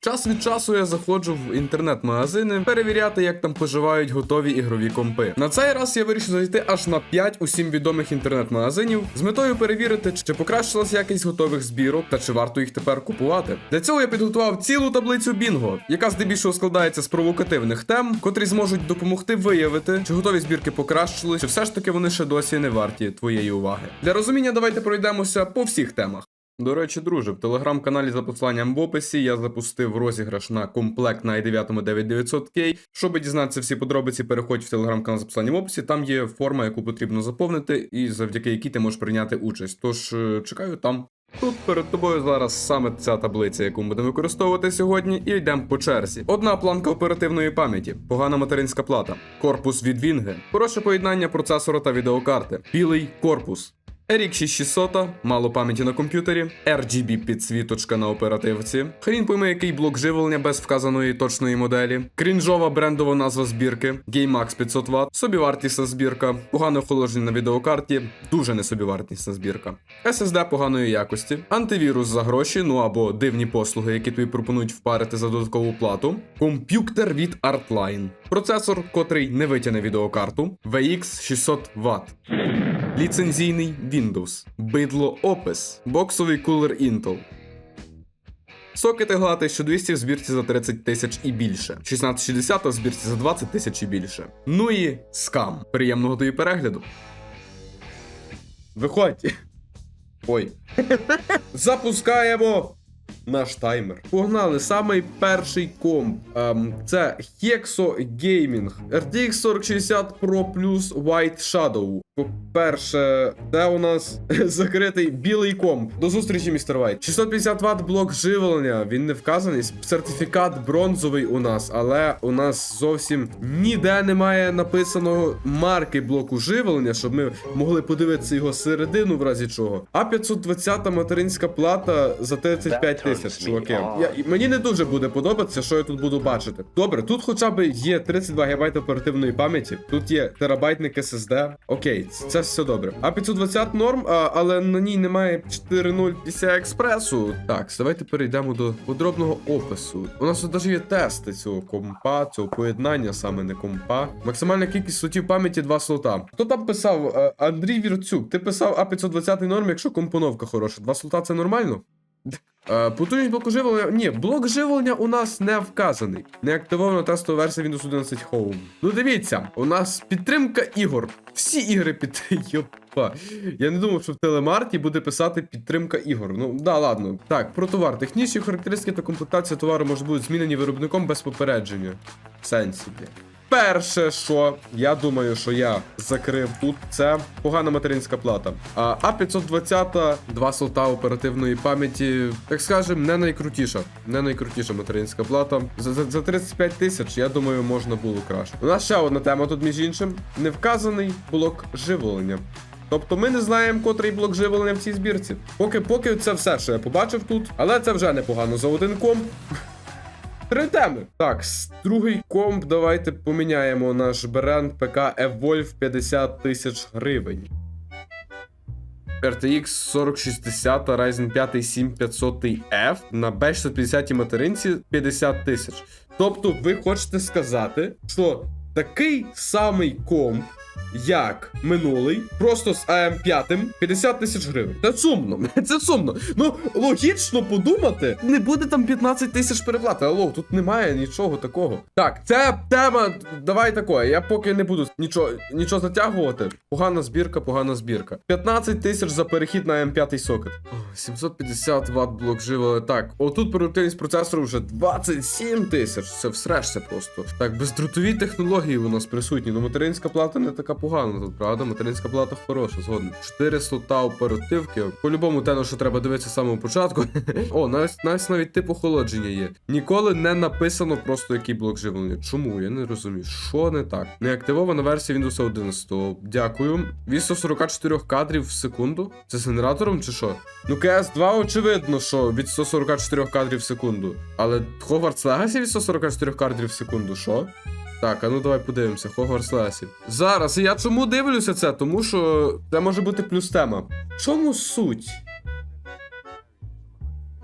Час від часу я заходжу в інтернет-магазини перевіряти, як там поживають готові ігрові компи. На цей раз я вирішив зайти аж на 5 усім відомих інтернет-магазинів з метою перевірити, чи покращилась якість готових збірок та чи варто їх тепер купувати. Для цього я підготував цілу таблицю Бінго, яка здебільшого складається з провокативних тем, котрі зможуть допомогти виявити, чи готові збірки покращились, чи все ж таки вони ще досі не варті твоєї уваги. Для розуміння давайте пройдемося по всіх темах. До речі, друже, в телеграм-каналі за посиланням в описі я запустив розіграш на комплект на i9 9900K. Щоб дізнатися всі подробиці, переходь в телеграм-канал за посиланням в описі. Там є форма, яку потрібно заповнити, і завдяки якій ти можеш прийняти участь. Тож е, чекаю там. Тут перед тобою зараз саме ця таблиця, яку ми будемо використовувати сьогодні, і йдемо по черзі. Одна планка оперативної пам'яті, погана материнська плата, корпус від Вінги, хороше поєднання процесора та відеокарти, білий корпус. RX 6600, мало пам'яті на комп'ютері, RGB підсвіточка на оперативці, хрін пойме який блок живлення без вказаної точної моделі, крінжова брендова назва збірки, GameMax 500 Вт, собівартісна збірка, погане охолодження на відеокарті, дуже несобівартісна збірка, SSD поганої якості, антивірус за гроші, ну або дивні послуги, які тобі пропонують впарити за додаткову плату, комп'ютер від Artline, процесор, котрий не витягне відеокарту, VX 600 Вт. Ліцензійний Windows, бидло Opus, боксовий кулер Intel. Сокети гати, що 200 в збірці за 30 тисяч і більше, 1660 в збірці за 20 тисяч і більше. Ну і скам. Приємного тобі перегляду. Виходь. Ой. Запускаємо наш таймер. Погнали, самий перший комп. Ем, це Hexo Gaming RTX 4060 Pro Plus White Shadow. По-перше, це у нас закритий білий комп. До зустрічі, містер Вайт. 650 Вт блок живлення. Він не вказаний. Сертифікат бронзовий у нас, але у нас зовсім ніде немає написаного марки блоку живлення, щоб ми могли подивитися його середину, в разі чого. А 520 материнська плата за 35 тисяч, чуваки. Я, мені не дуже буде подобатися, що я тут буду бачити. Добре, тут хоча б є 32 ГБ оперативної пам'яті, тут є терабайтник SSD. Окей, це, це все добре. А 520 норм, а, але на ній немає 4.0 PCI експресу. Так, давайте перейдемо до подробного опису. У нас тут навіть є тести цього компа, цього поєднання, саме не компа. Максимальна кількість слотів пам'яті 2 слота. Хто там писав? Е, Андрій Вірцюк, ти писав А520 норм, якщо компоновка хороша. Два слота це нормально? Е, Потужність блоку живлення. Ні, блок живлення у нас не вказаний. Не активована тестова версія Windows 11 Home. Ну дивіться, у нас підтримка ігор. Всі ігри під. Йопа. Я не думав, що в телемарті буде писати підтримка ігор. Ну да, ладно. Так, про товар. Технічні характеристики та комплектація товару можуть бути змінені виробником без попередження. В сенсі. блін. Перше, що я думаю, що я закрив тут, це погана материнська плата. А А520, два слота оперативної пам'яті, так скажем, не найкрутіша. Не найкрутіша материнська плата. За, за, за 35 тисяч, я думаю, можна було краще. У нас ще одна тема тут, між іншим. Невказаний блок живлення. Тобто ми не знаємо, котрий блок живлення в цій збірці. Поки, поки це все, що я побачив тут, але це вже непогано за один комп. Три теми. Так, другий комп. Давайте поміняємо наш бренд ПК Evolve 50 тисяч гривень. RTX 4060 Ryzen 5 7500F на B650 материнці 50 тисяч. Тобто, ви хочете сказати, що такий самий комп, як минулий, просто з АМ5 50 тисяч гривень. Це сумно. Це сумно. Ну, логічно подумати, не буде там 15 тисяч переплати. Алло, тут немає нічого такого. Так, це тема. Давай такое. Я поки не буду нічого, нічого затягувати. Погана збірка, погана збірка. 15 тисяч за перехід на М5 сокет. 750 Вт блок живлення. Так, отут продуктивність процесору вже 27 тисяч. Це всрешся просто. Так, бездротові технології у нас присутні. Ну, материнська плата не така погана тут, правда? Материнська плата хороша, згоден. 4 слота оперативки. По-любому те, на що треба дивитися з самого початку. О, навіть, навіть навіть тип охолодження є. Ніколи не написано просто який блок живлення. Чому? Я не розумію. Що не так? Неактивована версія Windows 11. Дякую. Від 144 кадрів в секунду. Це з генератором чи що? Ну, CS2 очевидно, що від 144 кадрів в секунду. Але Hogwarts Legacy від 144 кадрів в секунду, що? Так, а ну давай подивимося, Хогвартс Лесі. Зараз, я чому дивлюся це? Тому що це може бути плюс тема. Чому суть?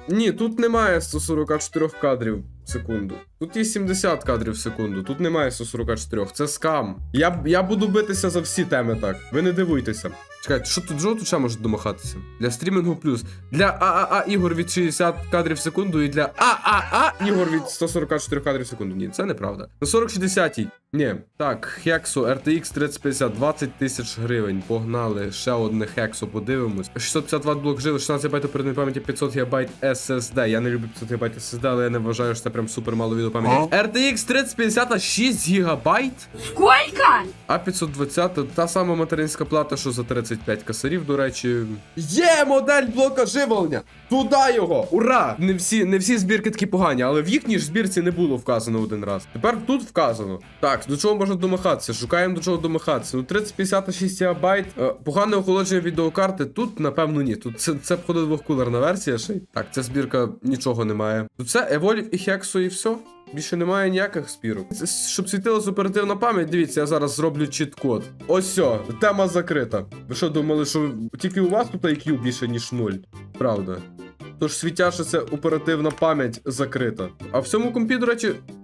Ні, тут немає 144 кадрів секунду. Тут є 70 кадрів в секунду. Тут немає 144. Це скам. Я, я буду битися за всі теми так. Ви не дивуйтеся. Чекайте, що тут жовту ще може домахатися? Для стрімінгу плюс. Для ААА ігор від 60 кадрів в секунду і для ААА ігор від 144 кадрів в секунду. Ні, це неправда. На 4060 Ні. Так, Хексо RTX 3050, 20 тисяч гривень. Погнали. Ще одне Хексо, подивимось. 650 Вт блок жили, 16 ГБ оперативної пам'яті, 500 ГБ SSD. Я не люблю 500 ГБ SSD, але я не вважаю, що це прям супер мало відеопам'яті. RTX 3050 6 ГБ. Сколько? А 520 та сама материнська плата, що за 35 косарів, до речі. Є модель блока живлення! Туди його! Ура! Не всі, не всі збірки такі погані, але в їхній ж збірці не було вказано один раз. Тепер тут вказано. Так, до чого можна домахатися? Шукаємо до чого домахатися. Ну 3056 ГБ. Е, погане охолодження відеокарти. Тут, напевно, ні. Тут це, це входить двохкулерна версія ще й. Так, ця збірка нічого не має. Тут це Evolve і Hexo і все. Більше немає ніяких спірок. Щоб світилася оперативна пам'ять. Дивіться, я зараз зроблю чіт-код. Ось все, тема закрита. Ви що думали, що тільки у вас тут IQ більше, ніж 0? Правда. Тож світяше це оперативна пам'ять закрита. А в цьому компі, до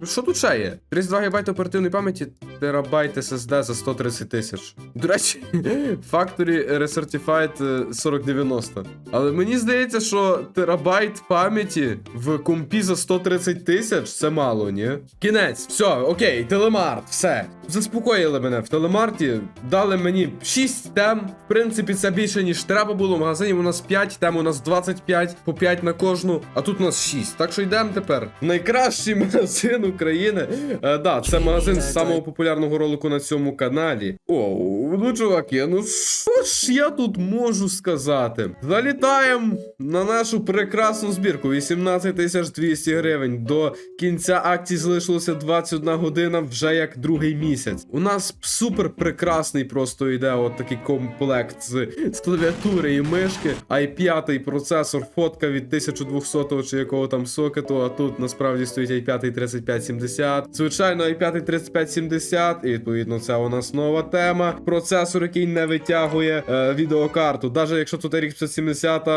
що тут ще є? 32 ГБ оперативної пам'яті, терабайт SSD за 130 тисяч. До речі, Factory Recertified е, 4090. Але мені здається, що терабайт пам'яті в компі за 130 тисяч це мало, ні? Кінець, все, окей, телемарт, все. Заспокоїли мене в телемарті, дали мені 6 тем. В принципі, це більше, ніж треба було. В магазині у нас 5 тем, у нас 25, по 5 на кожну, а тут у нас 6. Так що йдемо тепер. Найкращий магазин України. Е, да, це магазин з самого популярного ролику на цьому каналі. О, ну чуваки, ну що ж я тут можу сказати? Залітаємо на нашу прекрасну збірку. 18 200 гривень. До кінця акції залишилося 21 година, вже як другий місяць. У нас супер прекрасний просто йде от такий комплект з, з клавіатури і мишки. i5 процесор, фотка від 1200 чи якого там сокету, а тут насправді стоїть i5 3570. Звичайно, i5 3570, і відповідно це у нас нова тема. Процесор, який не витягує е, відеокарту. Навіть якщо тут RX 570,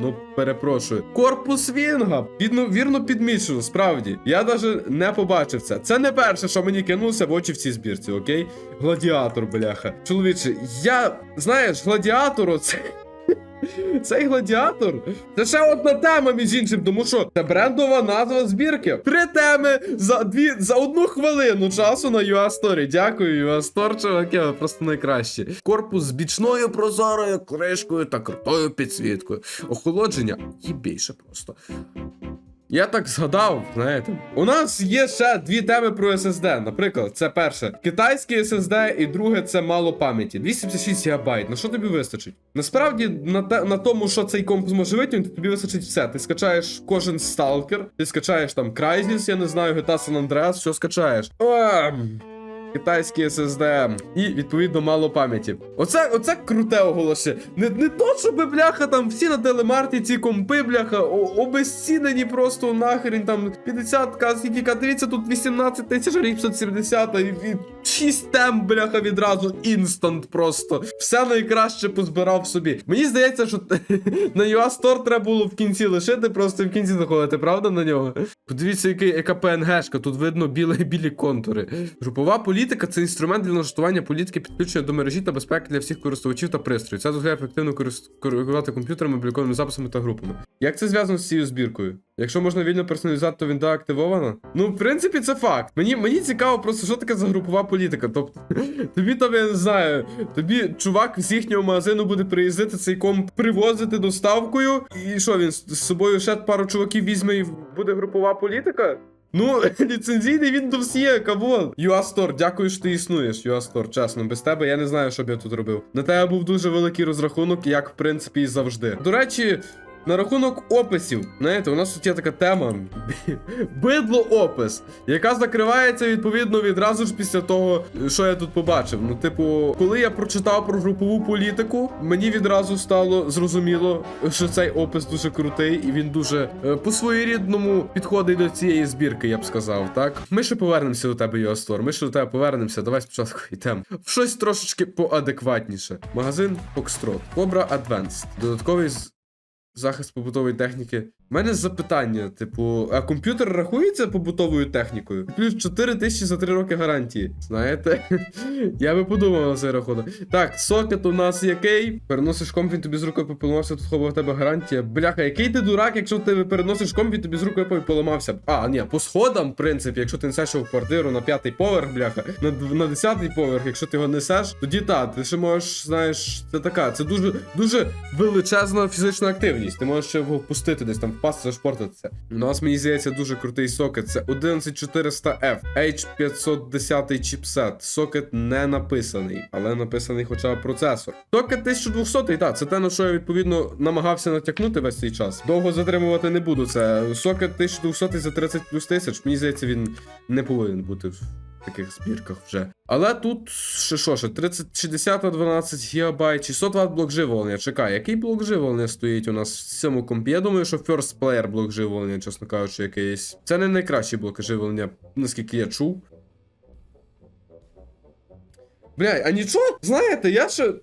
ну перепрошую. Корпус Вінга. Відно, вірно підмічено, справді. Я навіть не побачив це. Це не перше, що мені кинулося в очі в цій збірці, окей? Гладіатор, бляха. Чоловіче, я, знаєш, гладіатору це. Цей гладіатор це ще одна тема, між іншим, тому що це брендова назва збірки. Три теми за дві за одну хвилину часу на UA Story. Дякую, UA Store, чуваки, ви просто найкращі. Корпус з бічною прозорою кришкою та крутою підсвіткою. Охолодження їбейше просто. Я так згадав, знаєте, у нас є ще дві теми про SSD. Наприклад, це перше китайське SSD, і друге це мало пам'яті. 256 ГБ. На що тобі вистачить? Насправді, на те на тому, що цей комп зможе витягнути, тобі вистачить все. Ти скачаєш кожен сталкер, ти скачаєш там Crysis, я не знаю, GTA San Andreas, що скачаєш. Ем, Китайський SSD і відповідно мало пам'яті. Оце, оце круте оголошення. Не, не то, щоб бляха там всі на телемарті ці компи, бляха, обезцінені просто нахрен там 50 к скільки к дивіться, тут 18 тисяч 570 і, і 6 тем, бляха, відразу інстант просто. Все найкраще позбирав собі. Мені здається, що на UA Store треба було в кінці лишити, просто в кінці заходити, правда на нього? Подивіться, який, яка тут видно білі, білі контури. Групова політика це інструмент для налаштування політики підключення до мережі та безпеки для всіх користувачів та пристроїв. Це дозволяє ефективно керувати комп'ютерами, обліковими записами та групами. Як це зв'язано з цією збіркою? Якщо можна вільно персоналізувати, то вінда активована? Ну, в принципі, це факт. Мені, мені цікаво просто, що таке за групова політика. Тобто, тобі там, я не знаю, тобі чувак з їхнього магазину буде приїздити цей комп, привозити доставкою. І що він з собою ще пару чуваків візьме і буде групова політика? Ну, ліцензійний він є, камон. Юастор, дякую, що ти існуєш, Юастор, чесно. Без тебе я не знаю, що б я тут робив. На тебе був дуже великий розрахунок, як в принципі і завжди. До речі. На рахунок описів, знаєте, у нас тут є така тема бидло опис, яка закривається відповідно відразу ж після того, що я тут побачив. Ну, типу, коли я прочитав про групову політику, мені відразу стало зрозуміло, що цей опис дуже крутий, і він дуже е, по своєрідному підходить до цієї збірки, я б сказав. Так, ми ще повернемося до тебе, Йоастор. Ми ще до тебе повернемося. Давай спочатку йдемо. В щось трошечки поадекватніше. Магазин Foxtrot. Cobra Advanced. Додатковий захист побутової техніки У мене запитання: типу, а комп'ютер рахується побутовою технікою? Плюс 4 тисячі за 3 роки гарантії. Знаєте? Я би подумав на цей рахунок. Так, сокет у нас який? Переносиш комп, він тобі з рукою поламався, тут хова в тебе гарантія. Бляха, який ти дурак, якщо ти переносиш комп, він тобі з рукою поламався. А, ні, по сходам, в принципі, якщо ти несеш його в квартиру на п'ятий поверх, бляха, на, на десятий поверх, якщо ти його несеш, тоді та, ти ще можеш, знаєш, це така, це дуже, дуже величезна фізична активність. Ти можеш його впустити десь там, впасти, зашпортитися. У нас, мені здається, дуже крутий сокет. Це 11400F, H510 чіпсет. Сокет не написаний, але написаний хоча б процесор. Сокет 1200, так, це те, на що я відповідно намагався натякнути весь цей час. Довго затримувати не буду. Це сокет 1200 за 30 плюс тисяч. Мені здається, він не повинен бути таких збірках вже. Але тут ще що ще 30, 60 12 ГБ, 600 Вт блок живлення. Чекай, який блок живлення стоїть у нас в цьому компі? Я думаю, що First Player блок живлення, чесно кажучи, якийсь. Це не найкращий блок живлення, наскільки я чув. Бля, а нічого, знаєте, я ще.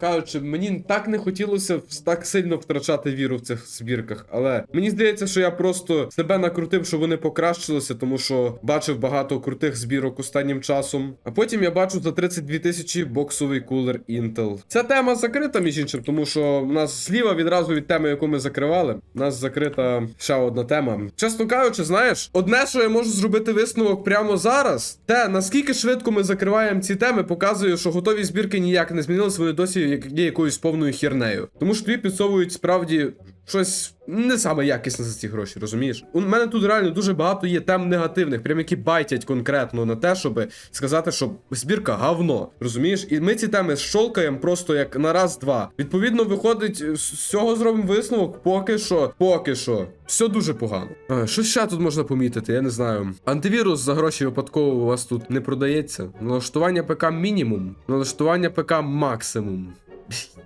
Кажучи, мені так не хотілося так сильно втрачати віру в цих збірках, але мені здається, що я просто себе накрутив, що вони покращилися, тому що бачив багато крутих збірок останнім часом. А потім я бачу за 32 тисячі боксовий кулер Intel. Ця тема закрита, між іншим, тому що в нас зліва відразу від теми, яку ми закривали, у нас закрита ще одна тема. Чесно кажучи, знаєш, одне, що я можу зробити висновок прямо зараз, те наскільки швидко ми закриваємо ці теми, показує, що готові збірки ніяк не змінилися, вони досі є якоюсь повною хернею. Тому що тобі підсовують справді щось не саме якісне за ці гроші, розумієш? У мене тут реально дуже багато є тем негативних, прям які байтять конкретно на те, щоб сказати, що збірка говно. Розумієш? І ми ці теми щолкаємо просто як на раз-два. Відповідно, виходить, з цього зробимо висновок. Поки що, поки що, все дуже погано. А, що ще тут можна помітити? Я не знаю. Антивірус за гроші випадково у вас тут не продається. Налаштування ПК мінімум, налаштування ПК максимум.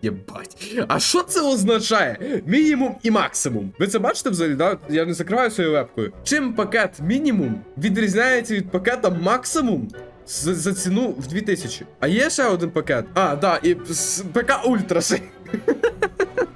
Єбать. А що це означає? Мінімум і максимум. Ви це бачите взагалі? Да? Я не закриваю своєю вебкою. Чим пакет мінімум відрізняється від пакета максимум? За, за ціну в 2000. А є ще один пакет. А, да, і ПК Ультра.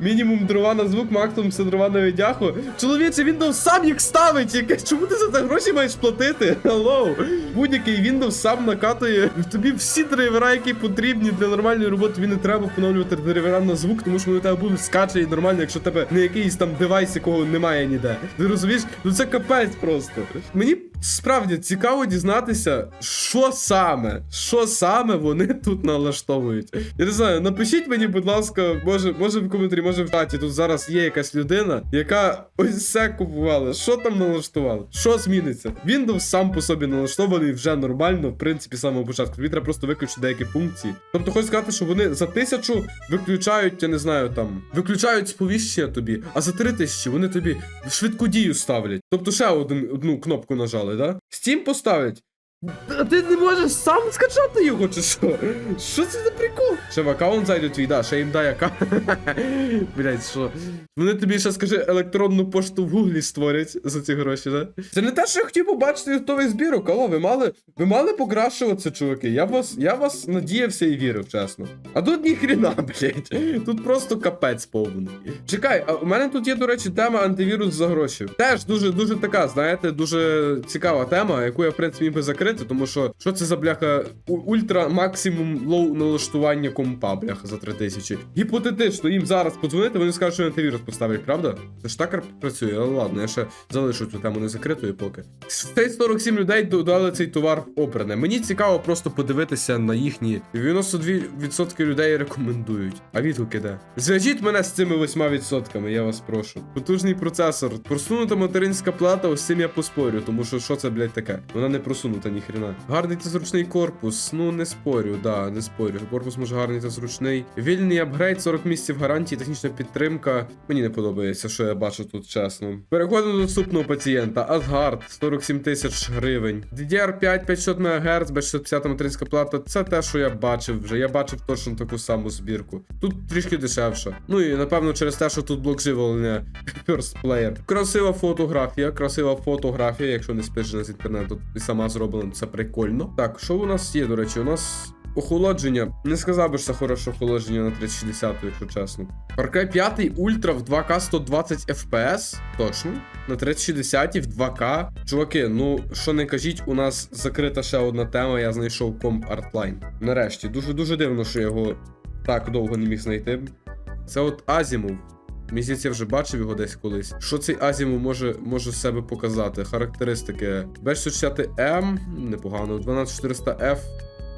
Мінімум дрова на звук, максимум все дрова на віддяху. Чоловіче, Windows сам їх ставить. Чому ти за це гроші маєш платити? Hello. Будь-який Windows сам накатує. Тобі всі драйвера, які потрібні для нормальної роботи, тобі не треба поновлювати драйвера на звук, тому що вони тебе будуть скачені нормально, якщо тебе не якийсь там девайс, якого немає ніде. Ти розумієш? Ну це капець просто. Мені справді цікаво дізнатися, що саме, що саме вони тут налаштовують. Я не знаю, напишіть мені, будь ласка, може, може в коментарі, може в чаті. Тут зараз є якась людина, яка ось це купувала. Що там налаштували? Що зміниться? Windows сам по собі налаштований вже нормально, в принципі, самого початку. Треба просто виключити деякі функції. Тобто, хочу сказати, що вони за тисячу виключають, я не знаю, там, виключають сповіщення тобі, а за три тисячі вони тобі швидку дію ставлять. Тобто ще один, одну кнопку нажали, да? Steam поставлять. А ти не можеш сам скачати його, чи що? Що це за прикол? Ще в аккаунт зайде твій, да, ще їм дай аккаунт. Блять, що? Вони тобі ще скажи електронну пошту в гуглі створять за ці гроші, да? Це не те, що я хотів побачити готовий збірок, алло, ви мали, ви мали покращуватися, чуваки. Я вас, я вас надіявся і вірив, чесно. А тут ні хрена, блять. Тут просто капець повний. Чекай, а у мене тут є, до речі, тема антивірус за гроші. Теж дуже, дуже така, знаєте, дуже цікава тема, яку я, в принципі, міг би закрити, тому що що це за бляха ультра максимум лоу налаштування компа, бляха, за 3000. Гіпотетично, їм зараз подзвонити, вони скажуть, що антивірус поставлять, правда? Це ж так працює, але ладно, я ще залишу цю тему не закритою поки. Цей 47 людей додали цей товар в обране. Мені цікаво просто подивитися на їхні 92% людей рекомендують. А відгуки де? Зв'яжіть мене з цими 8%, я вас прошу. Потужний процесор, просунута материнська плата, ось цим я поспорю, тому що що це, блядь, таке? Вона не просунута ніхрена. Гарний та зручний корпус. Ну не спорю, да, не спорю. Корпус може гарний та зручний. Вільний апгрейд, 40 місяців гарантії, технічна підтримка. Мені не подобається, що я бачу тут, чесно. Переходимо до наступного пацієнта. Асгард, 47 тисяч гривень. DDR5 500 МГц, без 650 материнська плата. Це те, що я бачив вже. Я бачив точно таку саму збірку. Тут трішки дешевше. Ну і напевно через те, що тут блок живлення First Player. Красива фотографія, красива фотографія. Якщо не спишена з інтернету і сама зроблена, це прикольно. Так, що у нас є, до речі? У нас охолодження. Не сказав би, що це хороше охолодження на 3060, якщо чесно. Cry 5 Ultra в 2К 120 FPS. Точно. На 3060 в 2К. Чуваки, ну що не кажіть, у нас закрита ще одна тема. Я знайшов комп Artline. Нарешті, дуже-дуже дивно, що я його так довго не міг знайти. Це от Азімов. Місяць я вже бачив його десь колись. Що цей Азіму може, може себе показати? Характеристики. b 60 м непогано. 12400F,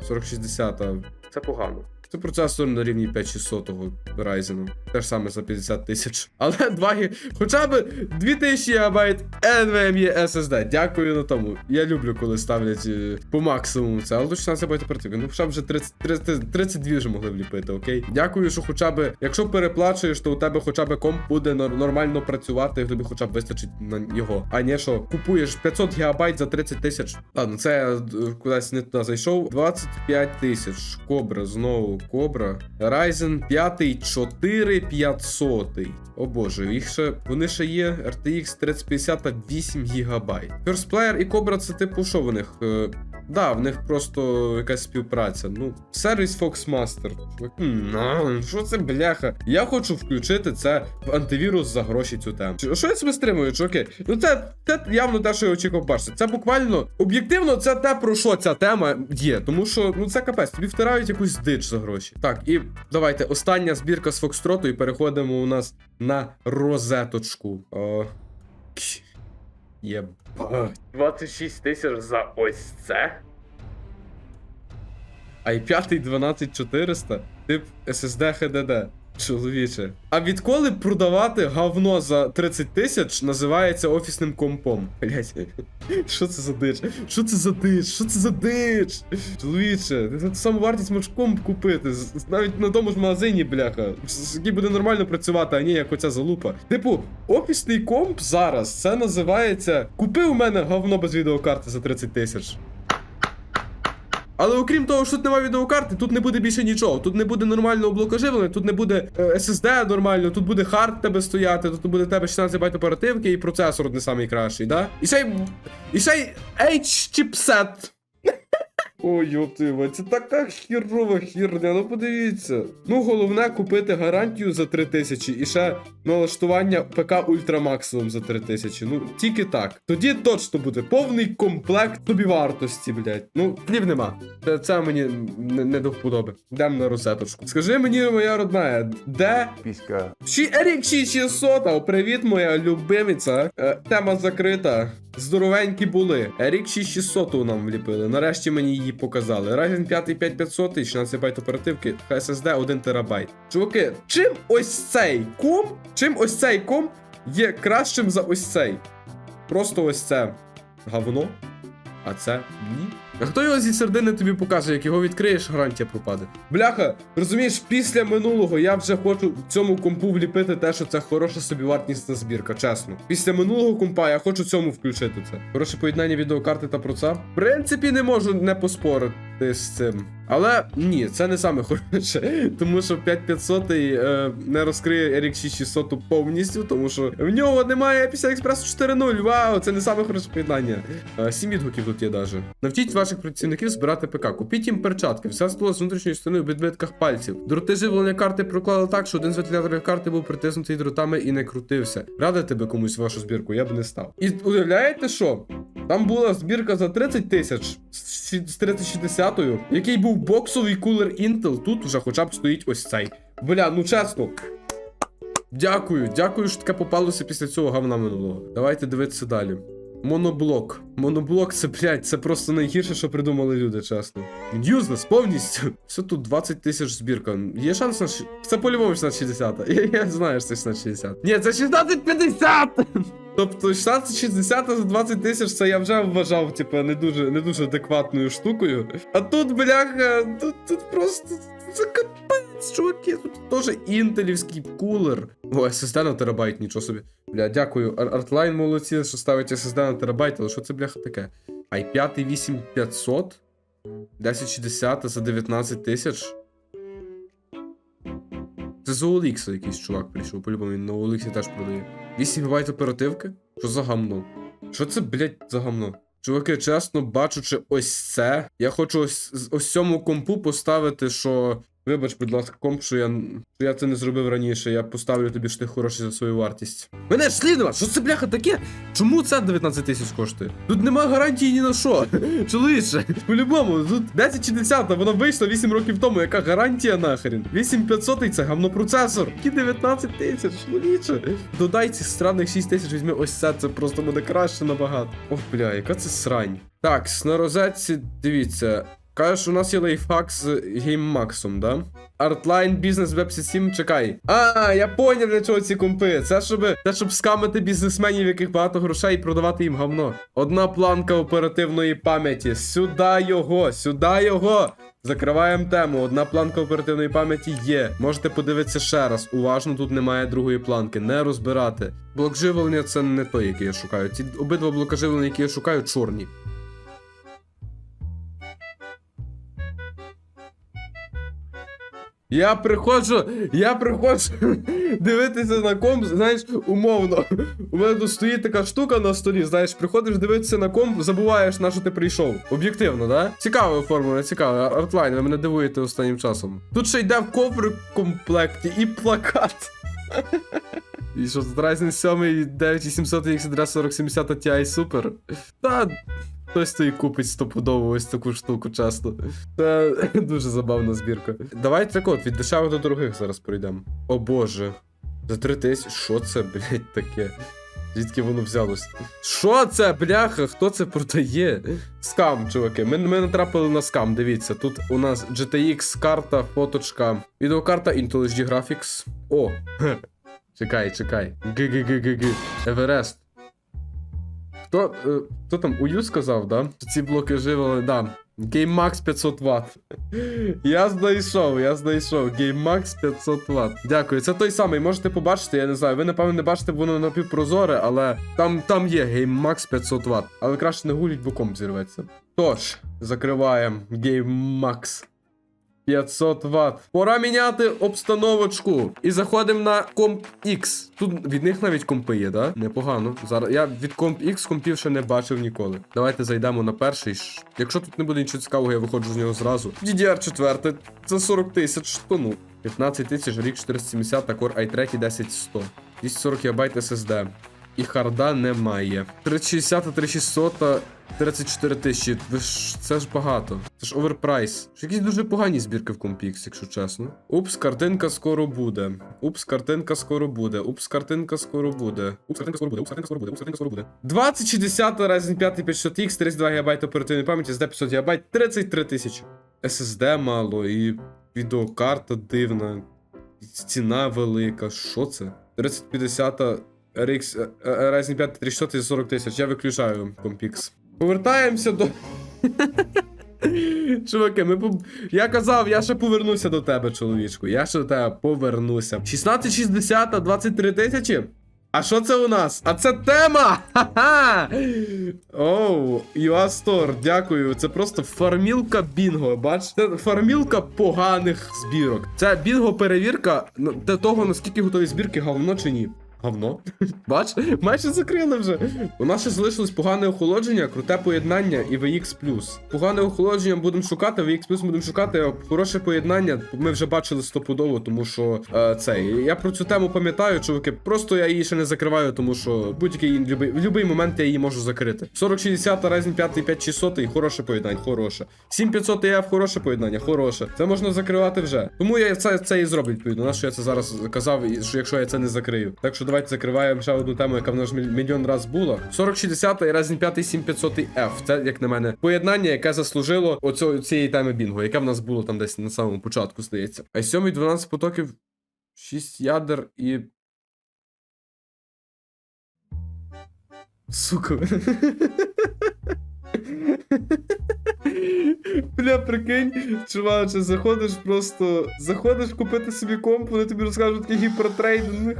4060. Це погано. Це процесор на рівні 5600 Ryzen. Те ж саме за 50 тисяч. Але 2 гі... хоча б 2000 ГБ NVMe SSD. Дякую на тому. Я люблю, коли ставлять е, по максимуму це. Але тут 16 ГБ оперативки. Ну, хоча б вже 30, 30, 32 вже могли вліпити, окей? Дякую, що хоча б, якщо переплачуєш, то у тебе хоча б комп буде нормально працювати, і тобі хоча б вистачить на його. А не що, купуєш 500 ГБ за 30 тисяч. Ладно, це я е, кудись не туди зайшов. 25 тисяч. Кобра, знову Кобра. Ryzen 5 4500. О боже, їх ще вони ще є. RTX 3050 та 8 ГБ. First Player і Кобра це типу що в них? Да, в них просто якась співпраця. Ну, сервіс Foxmaster. Що це бляха? Я хочу включити це в антивірус за гроші цю тему. Що я себе стримую, чуваки? Ну це, це явно те, що я очікував бачити. Це буквально об'єктивно, це те, про що ця тема є. Тому що ну це капець, тобі втирають якусь дич за гроші. Так, і давайте остання збірка з Фокстроту, і переходимо у нас на розеточку. Єбать. 26 тисяч за ось це. i5 12400, тип SSD HDD. Чоловіче. А відколи продавати говно за 30 тисяч називається офісним компом? Блять, що це за дич? Що це за дич? Що це за дич? Чоловіче, ти за саму вартість можеш комп купити. Навіть на тому ж магазині, бляха. Який буде нормально працювати, а не як оця залупа. Типу, офісний комп зараз це називається. Купи у мене говно без відеокарти за 30 тисяч. Але окрім того, що тут немає відеокарти, тут не буде більше нічого. Тут не буде нормального блокоживлення, тут не буде е, SSD нормально, тут буде хард тебе стояти, тут буде тебе 16 байт оперативки і процесор не найкращий, да? І ще й. І ще й H-чіпсет. Ой, йоптива, це така хірова хірня, ну подивіться. Ну, головне купити гарантію за 3000 і ще налаштування ПК Ультра Максимум за 3000. Ну, тільки так. Тоді точно буде повний комплект тобі вартості, блядь. Ну, слів нема. Це, це мені не, не до вподоби. Йдемо на розеточку. Скажи мені, моя родная, де Піська. Ші Ерік 6600, привіт, моя любимиця. Е, тема закрита. Здоровенькі були. Ерік 6600 нам вліпили. Нарешті мені її показали. Ryzen 5 5500 і 16 байт оперативки, SSD 1 терабайт. Чуваки, чим ось цей ком, чим ось цей ком є кращим за ось цей? Просто ось це говно, а це ні. А хто його зі середини тобі покаже, як його відкриєш, гарантія пропаде. Бляха, розумієш, після минулого я вже хочу в цьому компу вліпити те, що це хороша собівартісна збірка, чесно. Після минулого компа я хочу цьому включити це. Хороше поєднання відеокарти та проца. В принципі, не можу не поспорити з цим. Але ні, це не саме хороше, тому що 5500 е, не розкриє RX 6600 повністю, тому що в нього немає PCI Express 4.0. Вау, це не саме хороше поєднання. Е, Сім відгуків тут є даже. Навчіть ваших працівників збирати ПК. Купіть їм перчатки, все стало з внутрішньою стороною в відбитках пальців. Дроти живлення карти проклали так, що один з вентиляторів карти був притиснутий дротами і не крутився. Радити би комусь вашу збірку, я б не став. І уявляєте що? Там була збірка за 30 тисяч з ші- з 3060-ю, який був боксовий кулер Intel. Тут вже хоча б стоїть ось цей. Бля, ну чесно. Дякую, дякую, що таке попалося після цього гавна минулого. Давайте дивитися далі. Моноблок. Моноблок це, блядь, це просто найгірше, що придумали люди, чесно. Юзлес повністю. Все тут 20 тисяч збірка. Є шанс на ші- Це по-любому 1660. Я, я знаю, що це 1660. Ні, це 1650! Тобто 1660 за 20 тисяч це я вже вважав, типу, не дуже, не дуже адекватною штукою. А тут, бляха, тут, тут просто це чуваки. Тут теж інтелівський кулер. О, SSD на терабайт, нічого собі. Бля, дякую. Ар- Artline молодці, що ставить SSD на терабайт, але що це бляха таке? i5 8500? 1060 за 19 тисяч. Це з OLX якийсь чувак прийшов, по-любому він на OLX теж продає. 8 ГБ оперативки? Що за гамно? Що це, блять, за гамно? Чуваки, чесно, бачучи ось це, я хочу ось, ось цьому компу поставити, що. Вибач, будь ласка, комп, що я, що я це не зробив раніше. Я поставлю тобі ж ти хороший за свою вартість. Мене ж слідова! Що це бляха таке? Чому це 19 тисяч коштує? Тут нема гарантії ні на що. Чоловіче, по-любому, тут 10 чи 10, вона вийшла 8 років тому. Яка гарантія нахрен? 8500 і це гамнопроцесор. Які 19 тисяч, чоловіче. Додай цих странних 6 тисяч, візьми ось це, це просто буде краще набагато. Ох, бля, яка це срань. Так, на розетці, дивіться. Кажеш, у нас є лайфхак з гейммаксом, да? Artline Business Web 7, чекай. А, я поняв для чого ці компи. Це щоб, це щоб скамити бізнесменів, яких багато грошей і продавати їм говно. Одна планка оперативної пам'яті. Сюди його, сюди його. Закриваємо тему. Одна планка оперативної пам'яті є. Можете подивитися ще раз. Уважно, тут немає другої планки. Не розбирати. Блок живлення це не той, який я шукаю. Ці обидва блока живлення, які я шукаю, чорні. Я приходжу, я приходжу дивитися на комп, знаєш, умовно. У мене тут стоїть така штука на столі, знаєш, приходиш дивитися на комп, забуваєш, на що ти прийшов. Об'єктивно, да? Цікаве оформлення, цікаве. Артлайн, ви мене дивуєте останнім часом. Тут ще йде в коврик комплекті і плакат. І що тут Ryzen 7 9700 XDR 4070 Ti супер. Та хтось то і купить стопудово ось таку штуку часто. Це дуже забавна збірка. Давайте так от, від дешевих до дорогих зараз пройдемо. О боже. За 3 тисячі. Що це, блять, таке? Звідки воно взялось? Що це, бляха? Хто це продає? Скам, чуваки. Ми, ми натрапили на скам. Дивіться, тут у нас GTX карта, фоточка, відеокарта Intel HD Graphics. О! Чекай, чекай. ГГГГГ. Еверест. Хто, е, хто там ую сказав, да? Що Ці блоки живили, да. GameMax 500 Вт. Я знайшов, я знайшов. GameMax 500 Вт. Дякую. Це той самий, можете побачити, я не знаю. Ви, напевно, не бачите, воно напівпрозоре, але там, там є GameMax 500 Вт. Але краще не гуліть, бо комп зірветься. Тож, закриваємо GameMax. 500 Вт. Пора міняти обстановочку. І заходимо на комп X. Тут від них навіть компи є, да? Непогано. Зараз я від комп X компів ще не бачив ніколи. Давайте зайдемо на перший. Якщо тут не буде нічого цікавого, я виходжу з нього зразу. DDR4 це 40 тисяч, то ну. 15 тисяч, рік 470, та Core i3 10100. 240 ГБ SSD. І харда немає. 360 та 3600 та 34 тисячі. Це ж багато. Це ж оверпрайс. Якісь дуже погані збірки в Compix, якщо чесно. Упс, картинка скоро буде. Упс, картинка скоро буде. Упс, картинка скоро буде. Упс, картинка скоро буде. Упс, картинка скоро буде. Упс, картинка скоро буде. 2060 Ryzen 5 500X, 32 ГБ оперативної пам'яті, SD 500 ГБ, 33 тисячі. SSD мало і відеокарта дивна. Ціна велика. Що це? 3050 RX Ryzen 5 3600 за 40 тисяч. Я виключаю Compix. Повертаємося до. Чуваки, ми пов- я казав, я ще повернуся до тебе, чоловічку. Я ще до тебе повернуся. 1660, 23 тисячі? А що це у нас? А це тема! Ха-ха! Оу, Store, дякую. Це просто фармілка бінго. Бач? Це фармілка поганих збірок. Це бінго перевірка ну, того, наскільки готові збірки, говно чи ні. Говно? Бач, майже закрили вже. У нас ще залишилось погане охолодження, круте поєднання і VX+. Погане охолодження будемо шукати, VX+, будемо шукати, хороше поєднання ми вже бачили стопудово, тому що е, цей. Я про цю тему пам'ятаю, чуваки. Просто я її ще не закриваю, тому що будь-який в будь-який момент я її можу закрити. 4060 Ryzen 5 5600 і хороше поєднання, хороше. 7500 EF хороше поєднання, хороше. Це можна закривати вже. Тому я це, це і зроблю відповідно. На що я це зараз казав, що якщо я це не закрию. Так що давайте закриваємо ще одну тему, яка в нас мільйон раз була. 4060 і Ryzen 5 7500F. Це, як на мене, поєднання, яке заслужило оцю, цієї теми бінго, яке в нас було там десь на самому початку, здається. А 7 12 потоків, 6 ядер і. Сука. Бля, прикинь, чуваче, заходиш просто. Заходиш купити собі комп, вони тобі розкажуть такий гіпертрейдинг.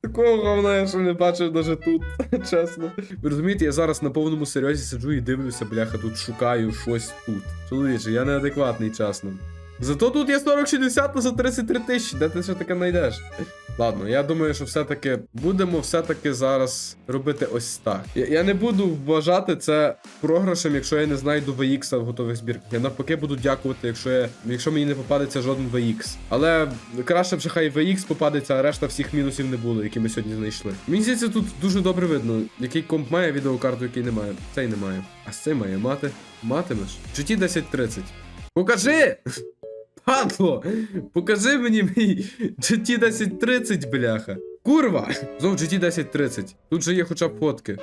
Такого говна я ще не бачив навіть тут, чесно. Ви розумієте, я зараз на повному серйозі сиджу і дивлюся, бляха, тут шукаю щось тут. Чоловіче, я неадекватний, чесно. Зато тут є 4060 за 33 тисячі, де ти ще таке знайдеш? Ладно, я думаю, що все-таки будемо все-таки зараз робити ось так. Я, я не буду вважати це програшем, якщо я не знайду VX в готових збірках. Я навпаки буду дякувати, якщо я, якщо мені не попадеться жоден VX. Але краще вже хай VX попадеться, а решта всіх мінусів не було, які ми сьогодні знайшли. Мені здається, тут дуже добре видно, який комп має відеокарту, який не має. Цей не має. А з цим має мати. Матимеш? GT 1030. Покажи! Падло! Покажи мені мій GT 1030, бляха. Курва! Знов GT 1030. Тут же є хоча б фотки.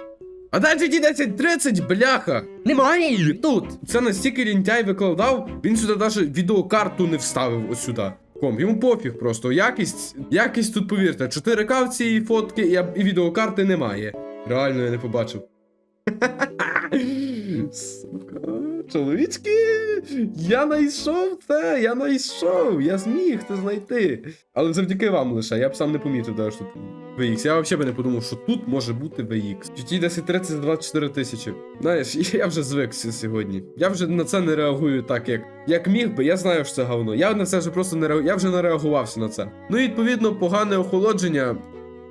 А де GT 1030, бляха! Немає тут! Це настільки лінтяй викладав, він сюди навіть відеокарту не вставив ось сюди. Ком, йому пофіг просто. Якість, якість тут, повірте, 4К в цій фотки і, і відеокарти немає. Реально я не побачив. Сука, чоловічки, я знайшов це, я знайшов, я зміг це знайти. Але завдяки вам лише, я б сам не помітив, де ж тут VX. Я взагалі би не подумав, що тут може бути VX. GT 1030 за 24 тисячі. Знаєш, я вже звикся сьогодні. Я вже на це не реагую так, як, як міг би. Я знаю, що це говно. Я на це вже просто не реагую. Я вже не реагувався на це. Ну і відповідно, погане охолодження.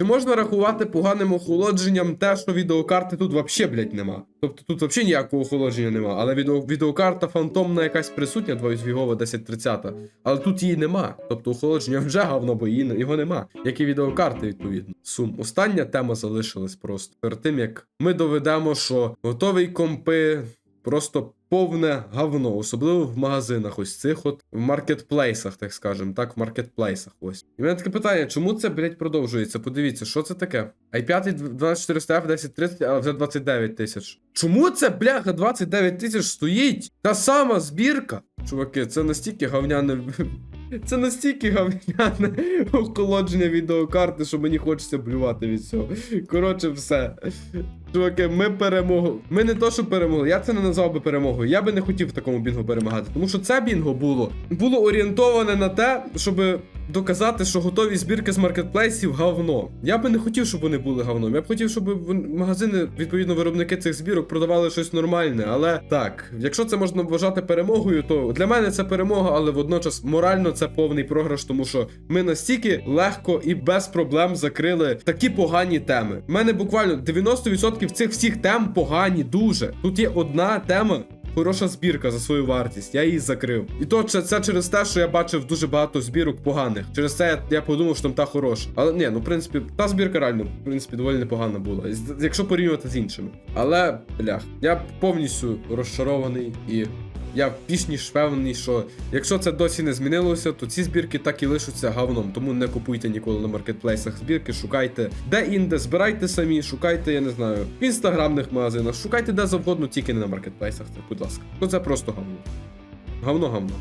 Чи можна рахувати поганим охолодженням те, що відеокарти тут взагалі, блядь, нема? Тобто тут взагалі ніякого охолодження нема, але відео, відеокарта фантомна якась присутня, двоюзвігова 1030, але тут її нема. Тобто охолодження вже говно, бо її, його нема. Як і відеокарти, відповідно. Сум. Остання тема залишилась просто. Перед тим як ми доведемо, що готовий компи. Просто повне говно, особливо в магазинах, ось цих от в маркетплейсах, так скажем, так, в маркетплейсах ось. І в мене таке питання, чому це, блядь, продовжується? Подивіться, що це таке? i5 2400F 1030, але вже 29 тисяч. Чому це, бляха, 29 тисяч стоїть? Та сама збірка. Чуваки, це настільки говняне. Це настільки говняне охолодження відеокарти, що мені хочеться блювати від цього. Коротше, все. Чуваки, ми перемогли. Ми не то, що перемогли. Я це не назвав би перемогою. Я би не хотів в такому бінго перемагати. Тому що це бінго було було орієнтоване на те, щоб доказати, що готові збірки з маркетплейсів говно. Я би не хотів, щоб вони були говном. Я б хотів, щоб магазини, відповідно, виробники цих збірок продавали щось нормальне. Але так, якщо це можна вважати перемогою, то для мене це перемога, але водночас морально це повний програш, тому що ми настільки легко і без проблем закрили такі погані теми. У мене буквально 90% цих всіх тем погані дуже. Тут є одна тема. Хороша збірка за свою вартість, я її закрив. І то це через те, що я бачив дуже багато збірок поганих. Через це я, я подумав, що там та хороша. Але ні, ну в принципі, та збірка реально, в принципі, доволі непогана була. Якщо порівнювати з іншими. Але, блях, я повністю розчарований і. Я більш ж впевнений, що якщо це досі не змінилося, то ці збірки так і лишаться говном. Тому не купуйте ніколи на маркетплейсах збірки, шукайте де інде, збирайте самі, шукайте, я не знаю, в інстаграмних магазинах, шукайте де завгодно, тільки не на маркетплейсах. Будь ласка. Ну це просто говно. Говно, говно.